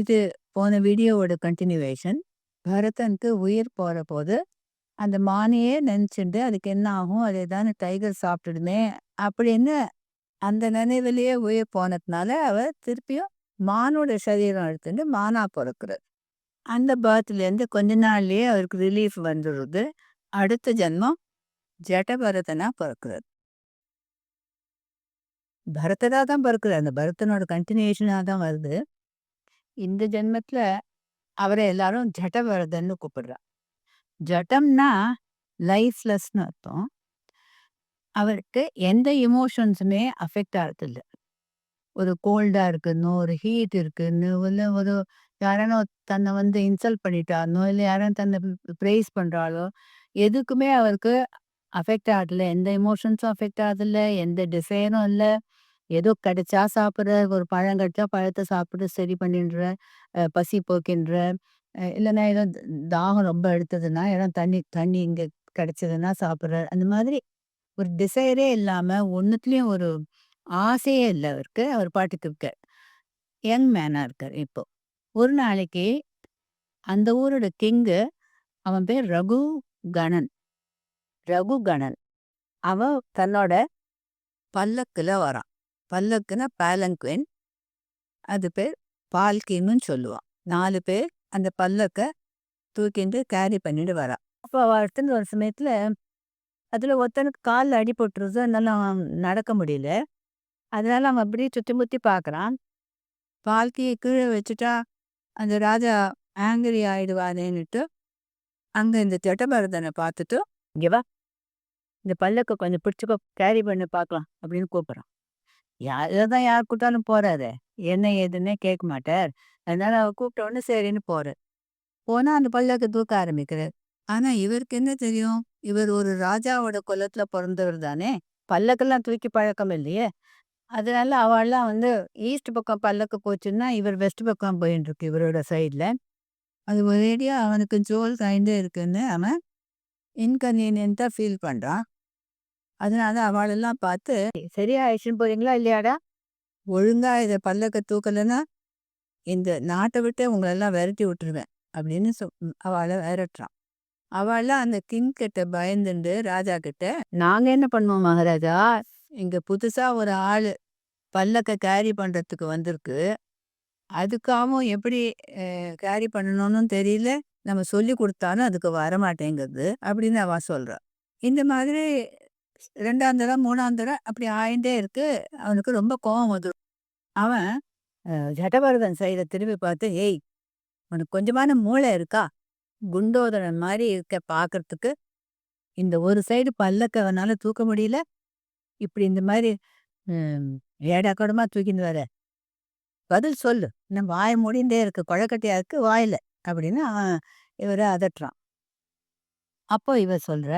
இது போன வீடியோவோட கண்டினியூவேஷன் பரதனுக்கு உயிர் போறபோது, அந்த மானையே நினச்சிட்டு அதுக்கு என்ன ஆகும்? அது ஏதான டைகர் சாப்பிட்டுடுமே! அப்படின்னு அந்த நினைவிலேயே உயிர் போனதுனால, அவர் திருப்பியும் மானோட சரீரம் எடுத்துண்டு மானா பிறக்கிறார் அந்த பர்த்லேருந்து கொஞ்ச நாள்லயே அவருக்கு ரிலீஃப் வந்துருது. அடுத்த ஜென்மம் ஜடபரதனா பிறக்கிறார் பரதனாக தான் பொறக்குறார். அந்த பரதனோட கண்டினியூஷனாக தான் வருது. இந்த ஜென்மத்தில் அவரை எல்லாரும் ஜட்டவரதன்னு கூப்பிடுறா. ஜட்டம்னா லைஃப்லெஸ்னு அர்த்தம். அவருக்கு எந்த எமோஷன்ஸுமே அஃபெக்ட் ஆகிறதில்ல ஒரு கோல்டா இருக்குன்னு ஒரு ஹீட் இருக்குன்னு, இல்லை ஒரு யாரானோ தன்னை வந்து இன்சல்ட் பண்ணிட்டானோ இல்லை யாரும் தன்னை ப்ரைஸ் பண்றாளோ, எதுக்குமே அவருக்கு அஃபெக்ட் ஆகல. எந்த எமோஷன்ஸும் அஃபெக்ட் ஆகல. எந்த டிசைரும் இல்லை ஏதோ கிடைச்சா சாப்பிட்ற ஒரு பழம் கிடைச்சா பழத்தை சாப்பிட்டு சரி பண்ணின்ற அ பசி போக்கின்ற அ இல்லன்னா ஏதோ தாகம் ரொம்ப எடுத்ததுன்னா, ஏதோ தண்ணி தண்ணி இங்க கிடைச்சதுன்னா சாப்பிட்ற அந்த மாதிரி ஒரு டிசைரே இல்லாம, ஒண்ணுத்துலயும் ஒரு ஆசையே இல்ல அவருக்கு. அவர் பாட்டுக்கு இருக்கார். யங் மேனா இருக்கார் இப்போ. ஒரு நாளைக்கு அந்த ஊரோட கிங்கு, அவன் பேர் ரகு கணன். ரகு கணன். அவன் தன்னோட பல்லக்குல வரான். பல்லக்குனா பேலங்குவின் அது பேர் பால்கின்னு சொல்லுவான். நாலு பேர் அந்த பல்லக்க தூக்கிண்டு கேரி பண்ணிட்டு வரா அப்போ அவ ஒரு வர சமயத்துல, அதுல ஒருத்தனுக்கு கால்ல அடிபட்டுருது. அதனால அவன் நடக்க முடியல. அதனால அவன் அப்படியே சுத்தி முத்தி பார்க்குறான். பால்கியை கீழே வச்சுட்டா, அந்த ராஜா ஆங்கிரி ஆயிடுவானேன்னுட்டு, அங்க இந்த ஜடபரதன பார்த்துட்டு, இங்கே வா. இந்த பல்லக்க கொஞ்சம் பிடிச்சுக்கோ. கேரி பண்ணு பார்க்கலாம்." அப்படின்னு கூப்பிட்றான் யார் தான் யார் கூப்பிட்டாலும் போறாரு என்ன ஏதுன்னே கேட்க மாட்டார். அதனால அவ கூப்பிட்ட உடனே சரின்னு போறார். போனா அந்த பல்லக்கு தூக்க ஆரம்பிக்கிறார். ஆனா இவருக்கு என்ன தெரியும்? இவர் ஒரு ராஜாவோட குலத்துல பிறந்தவர் தானே! பல்லக்கெல்லாம் தூக்கி பழக்கம் இல்லையே! அதனால அவள்லாம் வந்து ஈஸ்ட் பக்கம் பல்லக்கு போச்சுன்னா, இவர் வெஸ்ட் பக்கம் போயின்ட்டுருக்கு இவரோட சைட்ல. அது ஒரேடியா அவனுக்கு ஜோல் காய்ந்தே இருக்குன்னு அவன் இன்கன்வீனியன்ட்டா ஃபீல் பண்றான். அதனால அவளெல்லாம் பார்த்து, "சரியா அழைச்சுன்னு போறீங்களா இல்லையாடா? ஒழுங்கா இத பல்லக்க தூக்கலன்னா, இந்த நாட்ட விட்டே உங்களெல்லாம் விரட்டி விட்டுருவேன்." அப்படின்னு சொ அவள விரட்டுறான். அவள்லாம் அந்த கிங் கிட்ட பயந்துண்டு ராஜா கிட்ட, "நாங்க என்ன பண்ணுவோம் மகாராஜா? இங்க புதுசா ஒரு ஆளு பல்லக்க கேரி பண்றதுக்கு வந்திருக்கு. அதுக்காவும் எப்படி கேரி பண்ணணும்னு தெரியல. நம்ம சொல்லிக் குடுத்தாலும் அதுக்கு வரமாட்டேங்குது." அப்படின்னு அவ சொல்றா. இந்த மாதிரி 2ஆம் தடவ, 3ஆம் தடவ அப்படி ஆயிண்டே இருக்கு. அவனுக்கு ரொம்ப கோபம் வந்துடும் அவன் அ ஜடபரதன் சைட திரும்பி பார்த்து, "ஏய்! உனக்கு கொஞ்சமான மூளை இருக்கா? குண்டோதரன் மாதிரி இருக்க பார்க்கறதுக்கு. இந்த ஒரு சைடு பல்லக்க அவனால தூக்க முடியல. இப்படி இந்த மாதிரி ஏடா கூடமா தூக்கின்னு வர. பதில் சொல்லு. நம்ம வாய் முடிந்தே இருக்கு. கொழக்கட்டையா இருக்கு வாயில." அப்படின்னு அவன் இவர அதட்டுறான். அப்போ இவ சொல்ற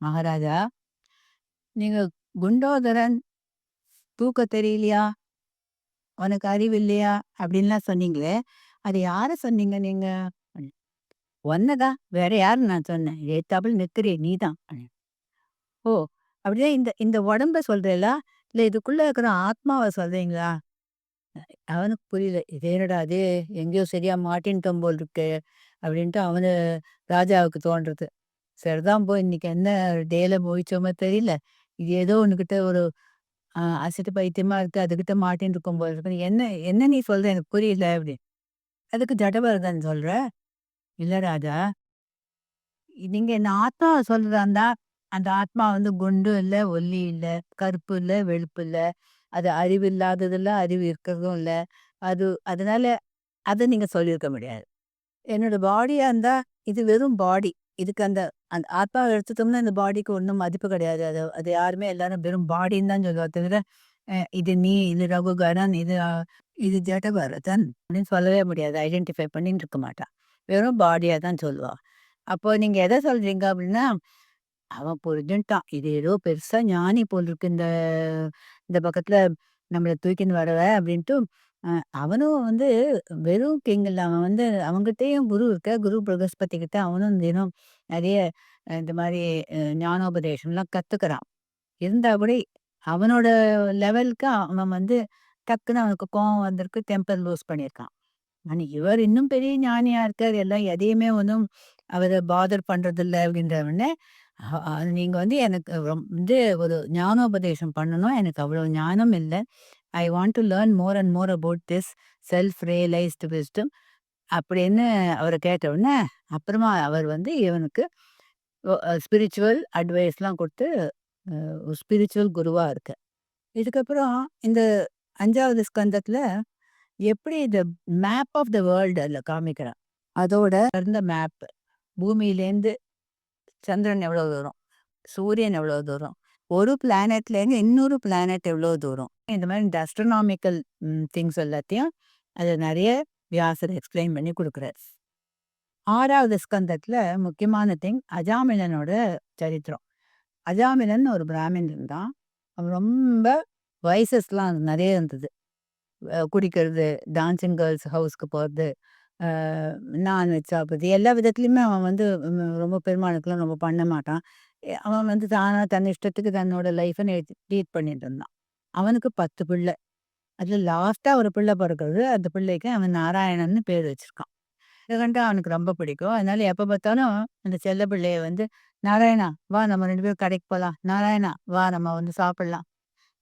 "மகாராஜா, நீங்க குண்டோதரன் தூக்க தெரியலையா? உனக்கு அறிவு இல்லையா? அப்படின்லாம் சொன்னீங்களே, அது யாரை சொன்னீங்க நீங்க?" ஒன்னதா வேற யாரு நான் சொன்னேன்? ஏத்தாப்புல நிற்கிறே நீ தான்." "ஓ! அப்படின்னா இந்த இந்த உடம்ப சொல்றேளா? இல்ல இதுக்குள்ள இருக்கிற ஆத்மாவை சொல்றீங்களா?" அவனுக்கு புரியல. "இது என்னடா இது? எங்கேயோ சரியா மாட்டின்ட்டோம் போல இருக்கு அப்படின்ட்டு அவனு ராஜாவுக்கு தோன்றது. "சரிதான் போய் இன்னைக்கு என்ன டேல போயிச்சோமோ தெரியல. இது ஏதோ ஒன்னுகிட்ட ஒரு அ அசட்டு பைத்தியமா இருக்கு. அதுகிட்ட மாட்டின்னு இருக்கும் போல இருக்கு. என்ன என்ன நீ சொல்ற? எனக்கு புரியல." அப்படி. அதுக்கு ஜடபரதன் சொல்ற "இல்ல ராஜா. நீங்க என்ன ஆத்மாவ சொல்றதா இருந்தா, அந்த ஆத்மா வந்து குண்டும் இல்ல, ஒல்லி இல்ல, கருப்பு இல்ல, வெளுப்பு இல்ல. அது அறிவு இல்லாதது இல்ல, அறிவு இருக்கிறதும் இல்ல. அது அதனால அத நீங்க சொல்லியிருக்க முடியாது. என்னோட பாடியா இருந்தா, இது வெறும் பாடி. இதுக்கு அந்த அந்த ஆத்மாவை எடுத்துட்டோம்னா, இந்த பாடிக்கு ஒன்றும் மதிப்பு கிடையாது. அது அது யாருமே எல்லாரும் வெறும் பாடின்னு தான் சொல்லுவா தவிர, இது நீ, இது ரகுகரன், இது இது ஜடபரதன் அப்படின்னு சொல்லவே முடியாது. ஐடென்டிஃபை பண்ணின்னு இருக்க மாட்டான் வெறும் பாடியாக தான் சொல்லுவா. அப்போ நீங்கள் எதை சொல்கிறீங்க அப்படின்னா, அவன் புரிஞ்சுன்ட்டான். இது ஏதோ பெருசாக ஞானி போல் இருக்கு. இந்த இந்த பக்கத்தில் நம்மளை தூக்கின்னு வரவ அப்படின்ட்டு, அ அவனும் வந்து வெறும் கிங் இல்ல. அவன் வந்து அவன்கிட்டயும் குரு இருக்க. குரு பிரகஸ்பதி கிட்ட அவனும் தினம் நெறைய இந்த மாரி அ ஞானோபதேசம்லாம் கத்துக்கிறான். இருந்தா கூட அவனோட லெவலுக்கு அவன் வந்து டக்குன்னு அவனுக்கு கோவம் வந்திருக்கு. டெம்பர் லூஸ் பண்ணியிருக்கான். ஆனா இவர் இன்னும் பெரிய ஞானியா இருக்கார் எல்லாம் எதையுமே ஒண்ணும் அவர பாதர் பண்றதில்ல அப்படின்ற உடனே, அ அ நீங்க வந்து எனக்கு ரொம் வந்து ஒரு ஞானோபதேசம் பண்ணணும். எனக்கு அவ்வளோ ஞானம் இல்ல. I want to learn more and more about this self realised wisdom அப்படின்னு அவரை கேட்ட உடனே, அப்புறமா அவர் வந்து இவனுக்கு ஸ்பிரிச்சுவல் அட்வைஸ்லாம் கொடுத்து ஸ்பிரிச்சுவல் குருவாக இருக்கு இதுக்கப்புறம் இந்த அஞ்சாவது ஸ்கந்தத்தில் எப்படி இந்த மேப் ஆஃப் த வேர்ல்டு அதில் காமிக்கிறான். அதோட இருந்த மேப். பூமியிலேருந்து சந்திரன் எவ்வளோ தூரம்? சூரியன் எவ்வளோ தூரம்? ஒரு பிளானட்லேருந்து இன்னொரு பிளானட் எவ்வளோ தூரம்? இந்த மாதிரி இந்த அஸ்ட்ரனாமிக்கல் திங்ஸ் எல்லாத்தையும் அதை நிறைய வியாசர் எக்ஸ்பிளைன் பண்ணி குடுக்குறார். 6வது ஸ்கந்தத்துல முக்கியமான திங் அஜாமிலனோட சரித்திரம். அஜாமிலன் ஒரு பிராமின் இருந்தான். அவன் ரொம்ப வைசஸ்லாம் நிறைய இருந்தது. குடிக்கிறது, டான்சிங் கேர்ள்ஸ் ஹவுஸ்க்கு போகிறது நான்வெஜ் சாப்பிடுறது, எல்லா விதத்துலையுமே அவன் வந்து ரொம்ப பெருமாளுக்குலாம் ரொம்ப பண்ண மாட்டான். அவன் வந்து தானாக தன் இஷ்டத்துக்கு தன்னோட லைஃப்பை நே லீட் பண்ணிட்டு இருந்தான். அவனுக்கு 10 பிள்ளை. அதுல லாஸ்டா ஒரு பிள்ளை பிறக்கிறது அந்த பிள்ளைக்கு அவன் நாராயணன்னு பேர் வச்சிருக்கான். இதை கண்டு அவனுக்கு ரொம்ப பிடிக்கும். அதனால எப்ப பார்த்தாலும் அந்த செல்ல பிள்ளைய வந்து, "நாராயணா, வா நம்ம ரெண்டு பேரும் கடைக்கு போகலாம் நாராயணா, வா நம்ம வந்து சாப்பிடலாம்.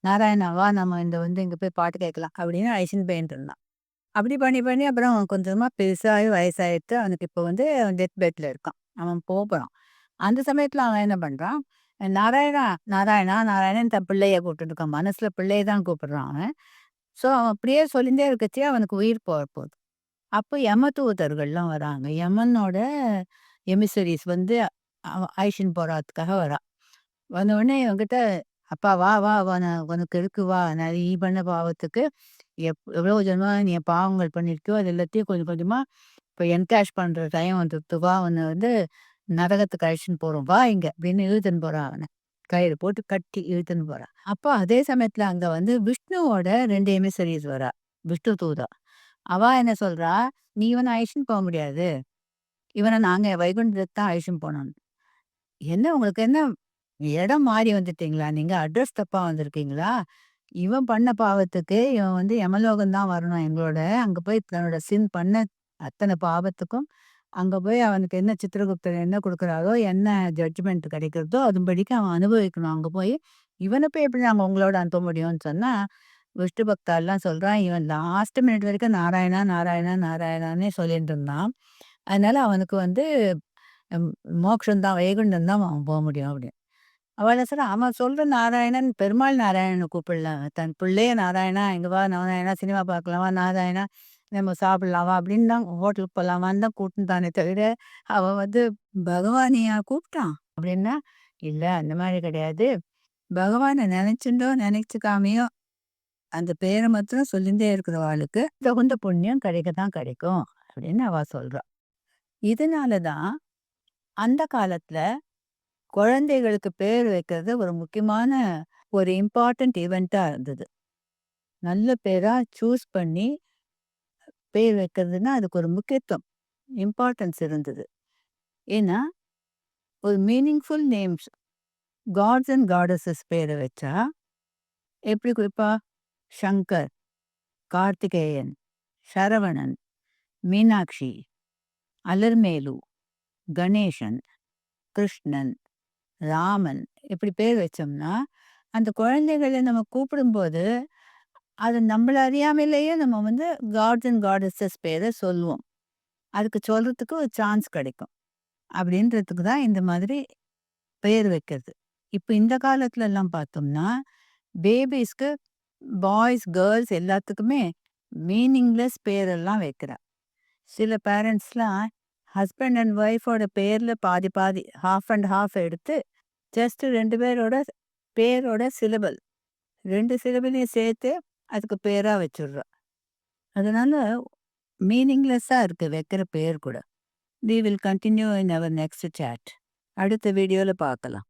நாராயணா, வா நம்ம இந்த வந்து இங்க போய் பாட்டு கேட்கலாம்." அப்படின்னு ஐசன் போயிட்டு இருந்தான். அப்படி பண்ணி பண்ணி அப்புறம் கொஞ்சமாக கொஞ்சமா பெருசாகி வயசாகிட்டு அவனுக்கு இப்போ வந்து டெத் பெட்டில் இருக்கான். அவன் போகிறான் அந்த சமயத்துல அவன் என்ன பண்றான், நாராயணா, நாராயணா, நாராயணன் தன் பிள்ளைய கூப்பிட்டுருக்கான் இருக்கான். மனசுல பிள்ளைய தான் கூப்பிடுறான் அவன். ஸோ அவன் அப்படியே சொல்லிந்தே இருக்கச்சே அவனுக்கு உயிர் போறப்போகுது. அப்போ யமதூதர்கள்லாம் வராங்க. யமனோட எமிசரிஸ் வந்து அவ போராத்துக்காக போறதுக்காக வரா. வந்தவுடனே இவங்கிட்ட "அப்பா வா, வா, வா நான் உனக்கு இருக்கு வா. நான் நீ பண்ண பாவத்துக்கு எப் எவ்வளோ ஜென்மமா நீ பாவங்கள் பண்ணியிருக்கியோ, அது எல்லாத்தையும் கொஞ்சம் கொஞ்சமாக இப்போ என்கேஷ் பண்ணுற டைம் வந்துடுத்து. வா உன்னை வந்து நரகத்துக்கு அழைச்சின்னு போறோம். வா இங்க." அப்படின்னு இழுத்துன்னு போறான் அவன. கயிறு போட்டு கட்டி இழுத்துன்னு போறான் அப்போ அதே சமயத்துல அங்க வந்து விஷ்ணுவோட ரெண்டு எமிசரிஸ் வரா. விஷ்ணு தூதா. அவ என்ன சொல்றா, "நீ இவனை அழிச்சுன்னு போக முடியாது. இவன நாங்க வைகுண்டத்துக்கு தான் அழைச்சுன்னு போனோம்." "என்ன உங்களுக்கு என்ன இடம் மாறி வந்துட்டீங்களா நீங்க? அட்ரஸ் தப்பா வந்திருக்கீங்களா? இவன் பண்ண பாவத்துக்கு இவன் வந்து யமலோகம் தான் வரணும் எங்களோட. அங்க போய் தன்னோட சின் பண்ண அத்தனை பாவத்துக்கும் அங்கே போய் அவனுக்கு என்ன சித்திரகுப்தர் என்ன கொடுக்குறாரோ என்ன ஜட்ஜ்மெண்ட் கிடைக்கிறதோ அதுபடிக்கு அவன் அனுபவிக்கணும் அங்கே போய். இவனை போய் எப்படி நாங்கள் உங்களோட அனுப்ப முடியும்னு சொன்னால் விஷ்ணு பக்தாலாம் சொல்கிறான் "இவன் லாஸ்ட் மினிட் வரைக்கும் நாராயணா, நாராயணா, நாராயணான்னே சொல்லிட்டு இருந்தான். அதனால அவனுக்கு வந்து மோக்ஷந்தான் வைகுண்டம் தான் அவன் போக முடியும்." அப்படின்னு. அவளை என்ன "அவன் சொல்கிற நாராயணன் பெருமாள் நாராயணன் கூப்பிடல. தன் பிள்ளைய நாராயணா, இங்க வா நாராயணா சினிமா பார்க்கலாம் வா நாராயணா, நம்ம சாப்பிடலாமா அப்படின்னு தான் ஹோட்டலுக்கு போகலாமான்னு தான் கூப்பிட்டுட்டானே தவிர, அவன் வந்து பகவானியா கூப்பிட்டான்?" அப்படின்னா, இல்லை அந்த மாதிரி கிடையாது. பகவானை நினைச்சுண்டோ நினைச்சுக்காமையோ அந்த பேரை மாத்திரம் சொல்லிண்டே இருக்கிறவாளுக்கு தகுந்த புண்ணியம் கிடைக்க தான் கிடைக்கும்." அப்படின்னு அவ சொல்கிறான் இதனால தான் அந்த காலத்துல குழந்தைகளுக்கு பேர் வைக்கிறது ஒரு முக்கியமான ஒரு இம்பார்ட்டண்ட் ஈவெண்ட்டாக இருந்தது. நல்ல பேரா சூஸ் பண்ணி பேர் வைக்கிறதுன்னா அதுக்கு ஒரு முக்கியத்துவம், இம்பார்ட்டன்ஸ் இருந்தது. ஏன்னா, ஒரு meaningful names gods and goddesses பேரை வச்சா, எப்படி குறிப்பா சங்கர், கார்த்திகேயன், சரவணன், மீனாட்சி, அலர்மேலு, கணேசன், கிருஷ்ணன், ராமன் இப்படி பேர் வச்சோம்னா, அந்த குழந்தைகளை நம்ம கூப்பிடும்போது, அது நம்மள அறியாமலேயே நம்ம வந்து காட்ஸ் அண்ட் காடஸஸ் பேர சொல்லுவோம். அதுக்கு சொல்றதுக்கு ஒரு சான்ஸ் கிடைக்கும். அப்படின்றதுக்கு தான் இந்த மாதிரி பேர் வைக்கிறது. இப்ப இந்த காலத்துலலாம் பார்த்தோம்னா, பேபீஸ்க்கு பாய்ஸ், கேர்ள்ஸ் எல்லாத்துக்குமே மீனிங்லெஸ் பேரெல்லாம் வைக்கிறா. சில பேரண்ட்ஸ்லாம் ஹஸ்பண்ட் அண்ட் ஒய்ஃபோட பேர்ல பாதி பாதி ஹாஃப் அண்ட் ஹாஃப் எடுத்து, ஜஸ்ட் ரெண்டு பேரோட பேரோட சிலபல் ரெண்டு சிலபலையும் சேர்த்து அதுக்கு பேரா வச்சுடுறா. அதனால மீனிங்லெஸ்ஸா இருக்கு வைக்கிற பேர் கூட. We will continue in our next chat அடுத்த வீடியோல பார்க்கலாம்.